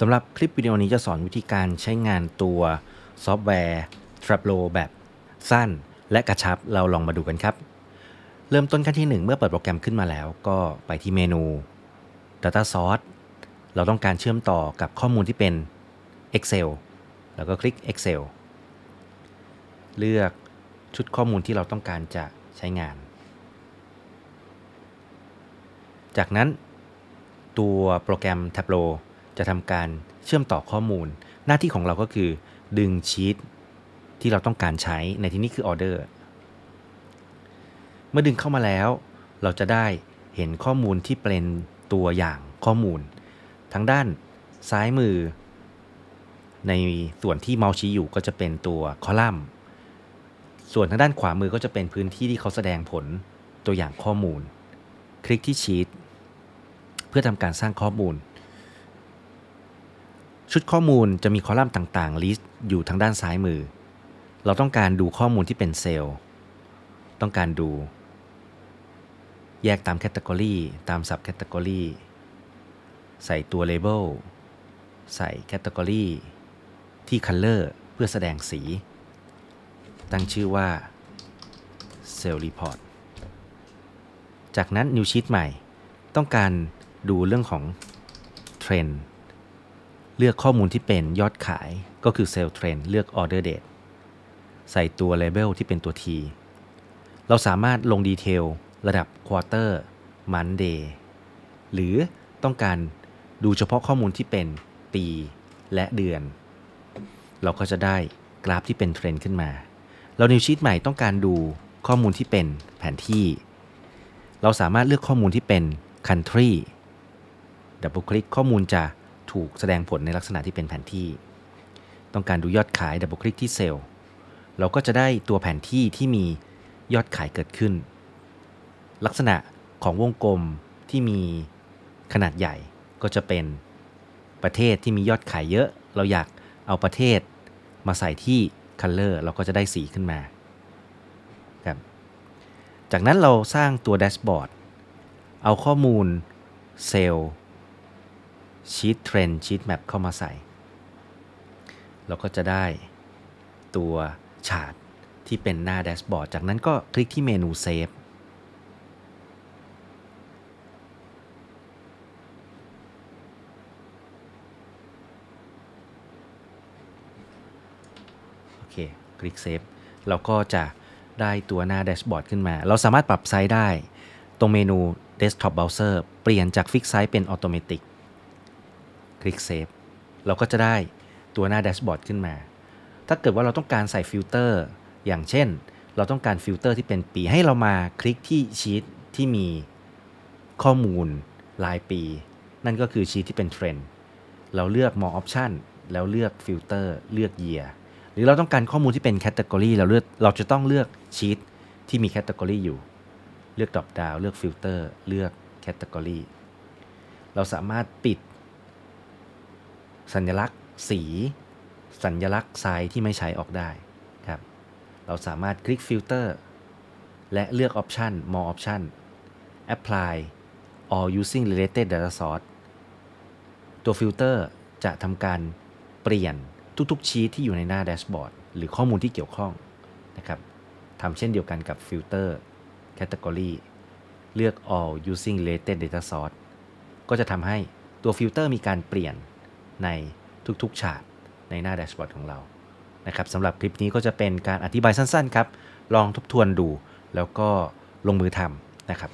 สำหรับคลิปวิดีโอนี้จะสอนวิธีการใช้งานตัวซอฟต์แวร์ Tableau แบบสั้น และกระชับเราลองมาดูกันครับ เริ่มต้นขั้นที่ 1 เมื่อเปิดโปรแกรมขึ้นมาแล้ว ก็ไปที่เมนู Data Source เราต้องการเชื่อมต่อกับข้อมูลที่เป็น Excel แล้วก็คลิก Excel เลือกชุดข้อมูลที่เราต้องการจะใช้งาน จากนั้นตัวโปรแกรม Tableau จะทำการเชื่อมต่อข้อมูล หน้าที่ของเราก็คือ ดึงชีตที่เราต้องการใช้ในที่นี้คือออเดอร์เมื่อดึงเข้ามาแล้ว เราจะได้เห็นข้อมูลที่เป็นตัวอย่างข้อมูลทางด้านซ้ายมือ ในส่วนที่เมาส์ชี้อยู่ก็จะเป็นตัวคอลัมน์ ส่วนทางด้านขวามือก็จะเป็นพื้นที่ที่เขาแสดงผลตัวอย่างข้อมูล คลิกที่ชีตเพื่อทำการสร้างข้อมูล ชุดข้อมูลจะมีคอลัมน์ต่างๆลิสต์อยู่ทางด้านซ้ายมือ เราต้องการดูข้อมูลที่เป็นเซลล์ ต้องการดู แยกตามแคตตากรีตามสับแคตตากรีใส่ตัวเลเบลใส่แคตตากรีที่ Color เพื่อแสดงสี ตั้งชื่อว่า Cell Report จากนั้น New Sheet ใหม่ ต้องการดูเรื่องของเทรนด์ เลือกข้อมูลที่เป็นยอดขายก็คือ Sale Trend เลือก Order Date ใส่ตัว Label ที่เป็นตัว T เราสามารถลงดีเทลระดับ Quarter Month Day หรือต้องการดูเฉพาะข้อมูลที่เป็นปีและเดือน เราก็จะได้กราฟที่เป็นเทรนด์ขึ้นมา เรานิวชีตใหม่ต้องการดูข้อมูลที่เป็นแผนที่ เราสามารถเลือกข้อมูลที่เป็น country ดับเบิลคลิกข้อมูลจะ ถูกแสดงผลในลักษณะที่เป็นแผนที่ ต้องการดูยอดขายดับเบิลคลิกที่เซลล์เราก็จะได้ตัวแผนที่ที่มียอดขายเกิดขึ้น ลักษณะของวงกลมที่มีขนาดใหญ่ก็จะเป็นประเทศที่มียอดขายเยอะ เราอยากเอาประเทศมาใส่ที่ Color เราก็จะได้สีขึ้นมาครับจากนั้นเราสร้างตัวแดชบอร์ดเอาข้อมูลเซลล์ ชีตเทรนชีตแมปเข้ามาใส่ เราก็จะได้ตัวชาร์ตที่เป็นหน้าแดชบอร์ด จากนั้นก็คลิกที่เมนูเซฟโอเค คลิกเซฟเราก็จะได้ตัวหน้าแดชบอร์ดขึ้นมา เราสามารถปรับไซส์ได้ ตรงเมนู Desktop Browser เปลี่ยนจากฟิกไซส์เป็น Automatic คลิกเซฟเราก็จะได้ตัวหน้าแดชบอร์ดขึ้นมา ถ้าเกิดว่าเราต้องการใส่ฟิลเตอร์อย่างเช่น เราต้องการฟิลเตอร์ที่เป็นปีให้เรามาคลิกที่ชีตที่มีข้อมูลรายปี นั่นก็คือชีตที่เป็นเทรนด์เราเลือก more option แล้วเลือกฟิลเตอร์เลือก year หรือเราต้องการข้อมูลที่เป็นแคตตากรีเราเลือกเราจะต้องเลือกชีตที่มีแคตตากรีอยู่ เลือก drop down เลือกฟิลเตอร์เลือกแคตตากรีเราสามารถปิด สัญลักษณ์สี สัญลักษณ์ไซส์ที่ไม่ใช้ออกได้ครับ เราสามารถคลิกฟิลเตอร์และเลือก Option More Option Apply All Using Related Data Source ตัวฟิลเตอร์จะทำการเปลี่ยนทุกๆ ชีทที่อยู่ในหน้าแดชบอร์ดหรือข้อมูลที่เกี่ยวข้องนะครับทำเช่นเดียวกันกับฟิลเตอร์ Category เลือก All Using Related Data Source ก็จะทำให้ตัวฟิลเตอร์มีการเปลี่ยน ในทุกๆฉากในหน้าแดชบอร์ดของเรานะครับสำหรับคลิปนี้ก็จะเป็นการอธิบายสั้นๆครับ ลองทบทวนดูแล้วก็ลงมือทำนะครับ